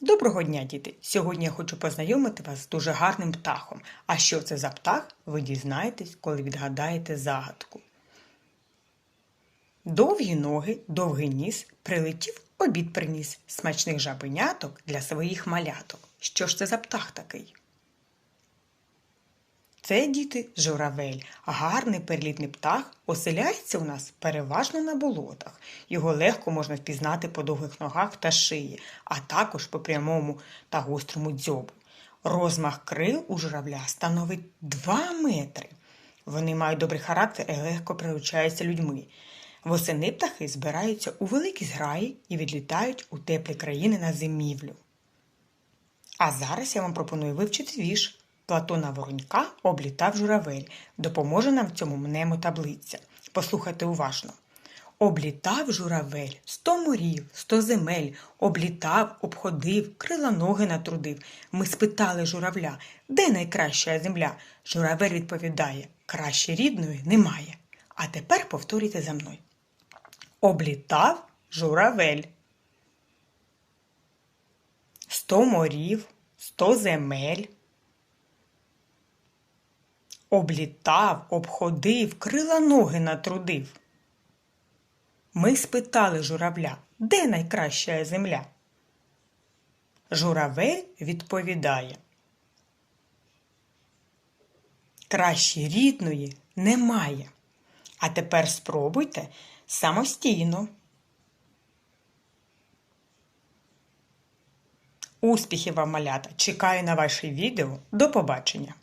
Доброго дня, діти! Сьогодні я хочу познайомити вас з дуже гарним птахом. А що це за птах, ви дізнаєтесь, коли відгадаєте загадку. Довгі ноги, довгий ніс, прилетів, обід приніс смачних жабеняток для своїх маляток. Що ж це за птах такий? Це діти журавель, гарний перелітний птах, оселяється у нас переважно на болотах. Його легко можна впізнати по довгих ногах та шиї, а також по прямому та гострому дзьобу. Розмах крил у журавля становить 2 метри. Вони мають добрий характер і легко приручаються людьми. Восени птахи збираються у великі зграї і відлітають у теплі країни на зимівлю. А зараз я вам пропоную вивчити вірш. Платона Воронька облітав журавель. Допоможе нам в цьому мнемотаблиця. Послухайте уважно. Облітав журавель сто морів, сто земель, облітав, обходив, крила ноги натрудив. Ми спитали журавля, де найкраща земля? Журавель відповідає, краще рідної немає. А тепер повторюйте за мною. Облітав журавель. Сто морів, сто земель. Облітав, обходив, крила ноги натрудив. Ми спитали журавля, де найкраща земля? Журавель відповідає. Краще рідної немає. А тепер спробуйте самостійно. Успіхів вам, малята! Чекаю на ваші відео. До побачення!